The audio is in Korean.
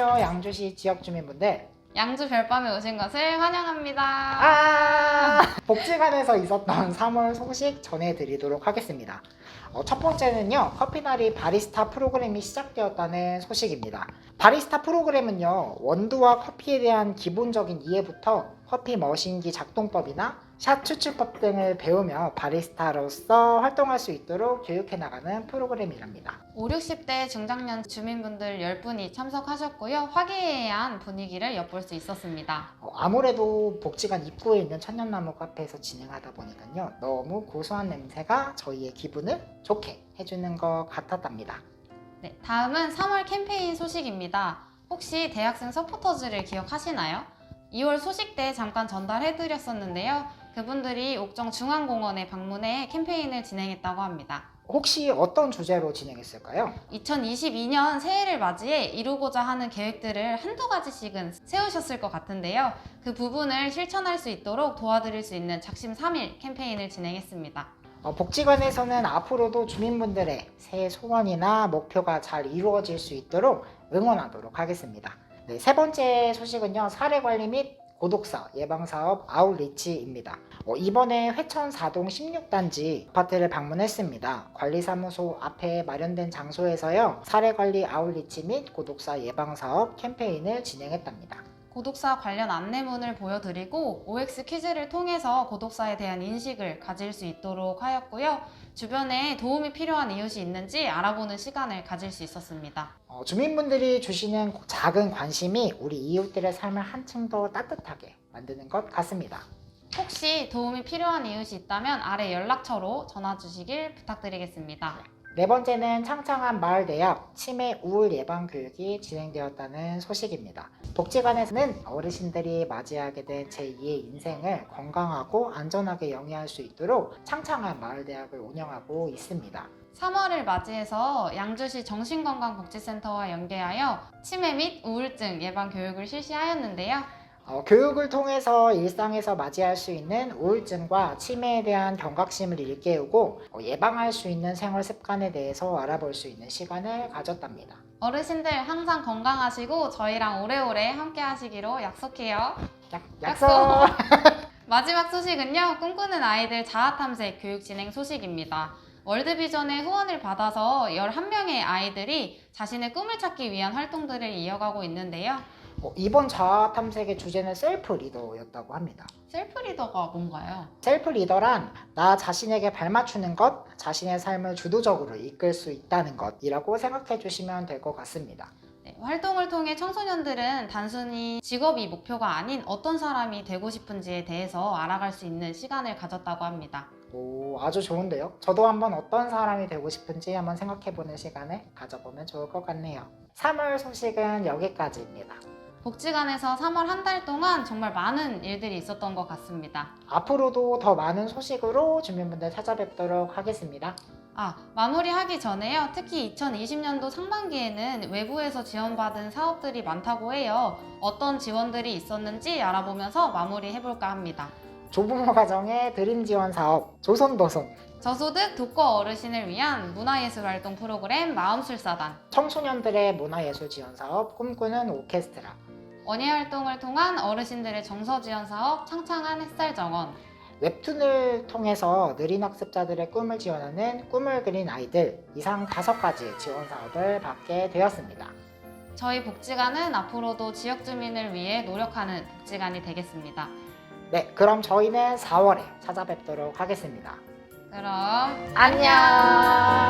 안녕하세요. 양주시 지역 주민분들. 양주 별밤에 오신 것을 환영합니다. 아! 복지관에서 있었던 3월 소식 전해드리도록 하겠습니다. 어, 첫 번째는요 커피나리 바리스타 프로그램이 시작되었다는 소식입니다 바리스타 프로그램은요 원두와 커피에 대한 기본적인 이해부터 커피 머신기 작동법이나 샷 추출법 등을 배우며 바리스타로서 활동할 수 있도록 교육해 나가는 프로그램이랍니다 5, 60대 중장년 주민분들 10분이 참석하셨고요. 화기애애한 분위기를 엿볼 수 있었습니다. 어, 아무래도 복지관 입구에 있는 천년나무 카페에서 진행하다 보니까요 너무 고소한 냄새가 저희의 기분을 좋게 해주는 것 같았답니다 네, 다음은 3월 캠페인 소식입니다. 혹시 대학생 서포터즈를 기억하시나요? 2월 소식 때 잠깐 전달해드렸었는데요. 그분들이 옥정 중앙공원에 방문해 캠페인을 진행했다고 합니다. 혹시 어떤 주제로 진행했을까요? 2022년 새해를 맞이해 이루고자 하는 계획들을 한두 가지씩은 세우셨을 것 같은데요. 그 부분을 실천할 수 있도록 도와드릴 수 있는 작심 3일 캠페인을 진행했습니다. 어, 복지관에서는 앞으로도 주민분들의 새해 소원이나 목표가 잘 이루어질 수 있도록 응원하도록 하겠습니다. 네, 세 번째 소식은요 사례 관리 및 고독사 예방사업 아웃리치입니다. 어, 이번에 회천 4동 16단지 아파트를 방문했습니다. 관리사무소 앞에 마련된 장소에서요 사례관리 아웃리치 및 고독사 예방사업 캠페인을 진행했답니다. 고독사 관련 안내문을 보여드리고 OX 퀴즈를 통해서 고독사에 대한 인식을 가질 수 있도록 하였고요. 주변에 도움이 필요한 이웃이 있는지 알아보는 시간을 가질 수 있었습니다. 어, 주민분들이 주시는 작은 관심이 우리 이웃들의 삶을 한층 더 따뜻하게 만드는 것 같습니다. 혹시 도움이 필요한 이웃이 있다면 아래 연락처로 전화 주시길 부탁드리겠습니다. 네 번째는 창창한 마을 대학 치매 우울 예방 교육이 진행되었다는 소식입니다. 복지관에서는 어르신들이 맞이하게 된 제2의 인생을 건강하고 안전하게 영위할 수 있도록 창창한 마을 대학을 운영하고 있습니다. 3월을 맞이해서 양주시 정신건강복지센터와 연계하여 치매 및 우울증 예방 교육을 실시하였는데요. 어, 교육을 통해서 일상에서 맞이할 수 있는 우울증과 치매에 대한 경각심을 일깨우고 어, 예방할 수 있는 생활 습관에 대해서 알아볼 수 있는 시간을 가졌답니다. 어르신들 항상 건강하시고 저희랑 오래오래 함께 하시기로 약속해요. 약, 약속! 마지막 소식은요. 꿈꾸는 아이들 자아탐색 교육 진행 소식입니다. 월드비전의 후원을 받아서 11명의 아이들이 자신의 꿈을 찾기 위한 활동들을 이어가고 있는데요. 어, 이번 자아 탐색의 주제는 셀프 리더였다고 합니다. 셀프 리더가 뭔가요? 셀프 리더란 나 자신에게 발맞추는 것, 자신의 삶을 주도적으로 이끌 수 있다는 것이라고 생각해 주시면 될 것 같습니다. 네, 활동을 통해 청소년들은 단순히 직업이 목표가 아닌 어떤 사람이 되고 싶은지에 대해서 알아갈 수 있는 시간을 가졌다고 합니다. 오, 아주 좋은데요? 저도 한번 어떤 사람이 되고 싶은지 한번 생각해 보는 시간을 가져보면 좋을 것 같네요. 3월 소식은 여기까지입니다. 복지관에서 3월 한 달 동안 정말 많은 일들이 있었던 것 같습니다. 앞으로도 더 많은 소식으로 주민분들 찾아뵙도록 하겠습니다. 아, 마무리하기 전에요. 특히 2020년도 상반기에는 외부에서 지원받은 사업들이 많다고 해요. 어떤 지원들이 있었는지 알아보면서 마무리해볼까 합니다. 조부모 가정의 드림 지원 사업 조선도선 저소득 독거 어르신을 위한 문화예술 활동 프로그램 마음술사단, 청소년들의 문화예술 지원 사업 꿈꾸는 오케스트라 원예 활동을 통한 어르신들의 정서 지원 사업 창창한 햇살 정원, 웹툰을 통해서 느린 학습자들의 꿈을 지원하는 꿈을 그린 아이들 이상 다섯 가지 지원 사업을 받게 되었습니다. 저희 복지관은 앞으로도 지역 주민을 위해 노력하는 복지관이 되겠습니다. 네, 그럼 저희는 4월에 찾아뵙도록 하겠습니다. 그럼 안녕!